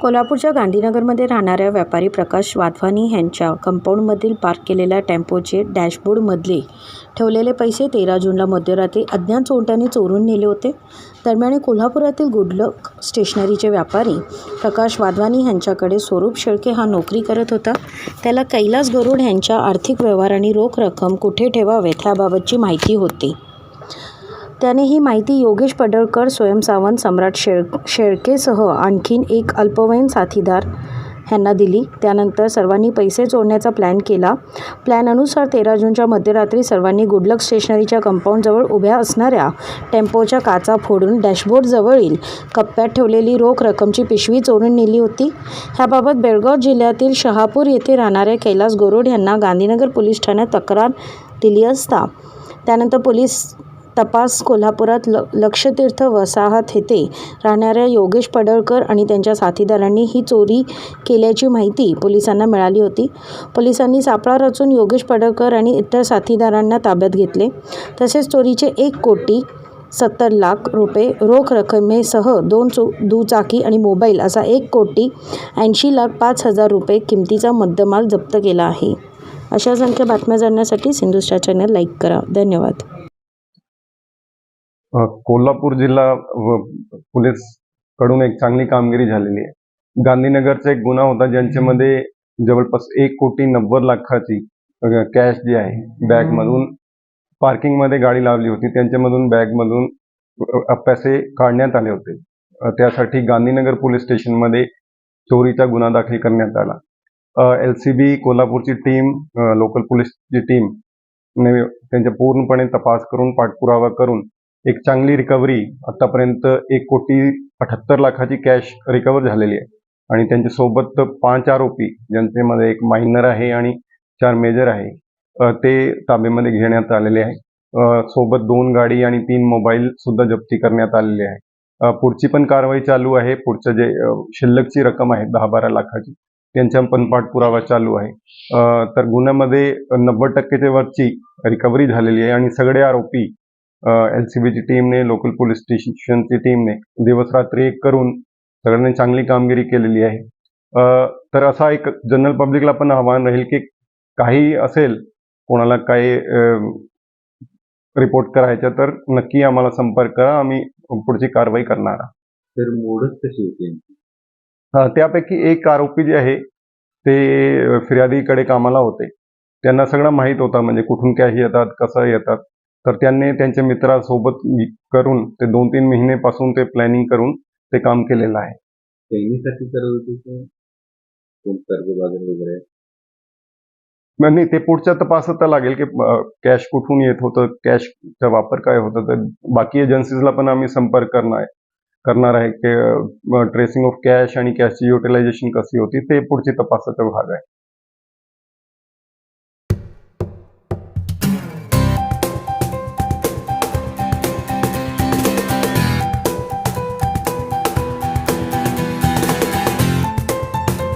कोल्हापूरच्या गांधीनगरमध्ये राहणाऱ्या व्यापारी प्रकाश वाधवानी यांच्या कंपाऊंडमधील पार्क केलेल्या टेम्पोचे डॅशबोर्डमधले ठेवलेले पैसे तेरा जूनला मध्यरात्री अज्ञात चोरट्याने चोरून नेले होते. दरम्यान कोल्हापुरातील गुडलक स्टेशनरीचे व्यापारी प्रकाश वाधवानी यांच्याकडे स्वरूप शेळके हा नोकरी करत होता. त्याला कैलास गरुड यांच्या आर्थिक व्यवहार आणि रोख रक्कम कुठे ठेवावेत ह्याबाबतची माहिती होती. त्याने ही माहिती योगेश पडळकर स्वयं सावंत सम्राट शेळ शेळकेसह आणखीन एक अल्पवयीन साथीदार ह्यांना दिली. त्यानंतर सर्वांनी पैसे चोरण्याचा प्लॅन केला. प्लॅननुसार तेरा जूनच्या मध्यरात्री सर्वांनी गुडलक स्टेशनरीच्या कंपाऊंडजवळ उभ्या असणाऱ्या टेम्पोच्या काचा फोडून डॅशबोर्डजवळील कप्प्यात ठेवलेली रोख रकमची पिशवी चोरून नेली होती. ह्याबाबत बेळगाव जिल्ह्यातील शहापूर येथे राहणाऱ्या कैलास गोरोड यांना गांधीनगर पोलीस ठाण्यात तक्रार दिली असता. त्यानंतर पोलीस तपास कोल्हापुरात ल लक्षतीर्थ वसाहत येथे राहणाऱ्या योगेश पडळकर आणि त्यांच्या साथीदारांनी ही चोरी केल्याची माहिती पोलिसांना मिळाली होती. पोलिसांनी सापळा रचून योगेश पडळकर आणि इतर साथीदारांना ताब्यात घेतले. तसेच चोरीचे एक कोटी सत्तर लाख रुपये रोख रकमेसह दोन चो दुचाकी आणि मोबाईल असा एक कोटी ऐंशी लाख पाच हजार रुपये किमतीचा मुद्देमाल जप्त केला आहे. अशा संख्या बातम्या जाणण्यासाठी सिंधुस्टार चॅनल लाईक करा. धन्यवाद. कोल्हापूर जिल्हा पोलीसकडून एक चांगली कामगिरी झालेली आहे. गांधीनगरचा एक गुन्हा होता ज्यांच्यामध्ये जवळपास एक कोटी नव्वद लाखाची कॅश जी आहे बॅग मधून पार्किंगमध्ये गाडी लावली होती. त्यांच्यामधून बॅग मधून अ, पैसे काढण्यात आले होते. त्यासाठी गांधीनगर पोलीस स्टेशनमध्ये चोरीचा गुन्हा दाखल करण्यात आला. एल सी बी कोल्हापूरची टीम लोकल पोलीसची टीम ने त्यांचा पूर्णपणे तपास करून पाठपुरावा करून एक चांगली रिकव्हरी आतापर्यंत एक कोटी अठ्याहत्तर लाखाची कॅश रिकव्हर झालेली आहे. आणि त्यांच्यासोबत पाच आरोपी ज्यांच्यामध्ये एक मायनर आहे आणि चार मेजर आहे ते ताब्यामध्ये घेण्यात आलेले आहे. सोबत दोन गाडी आणि तीन मोबाईल सुद्धा जप्ती करण्यात आलेले आहे. पुढची पण कारवाई चालू आहे. पुढचं जे शिल्लकची रक्कम आहे दहा बारा लाखाची त्यांचा पण पाठपुरावा चालू आहे. तर गुन्ह्यामध्ये नव्वद टक्केच्या वरची रिकव्हरी झालेली आहे. आणि सगळे आरोपी एल सी बीची टीमने लोकल पोलीस स्टेशनची टीमने दिवस रात्री एक करून सगळ्यांनी चांगली कामगिरी केलेली आहे. तर असा एक जनरल पब्लिकला पण आव्हान राहील की काही असेल कोणाला काही रिपोर्ट करायचं तर नक्की आम्हाला संपर्क करा आम्ही पुढची कारवाई करणार. तर मोडच कशी होती त्यापैकी एक आरोपी जे आहे ते फिर्यादीकडे कामाला होते. त्यांना सगळं माहीत होतं म्हणजे कुठून कॅश येतात कसं येतात. तर त्यांनी त्यांच्या मित्रासोबत करून ते दोन तीन महिनेपासून ते प्लॅनिंग करून ते काम केलेलं आहे. करत होते का? कोण कर्जबाजार वगैरे नाही ते पुढच्या तपासात लागेल की कॅश कुठून येत होतं कॅशचा वापर काय होता तर बाकी एजन्सीजला पण आम्ही संपर्क करणार आहे. करणार आहे की ट्रेसिंग ऑफ कॅश आणि कॅशची युटिलायझेशन कशी होती ते पुढची तपासाचा भाग आहे.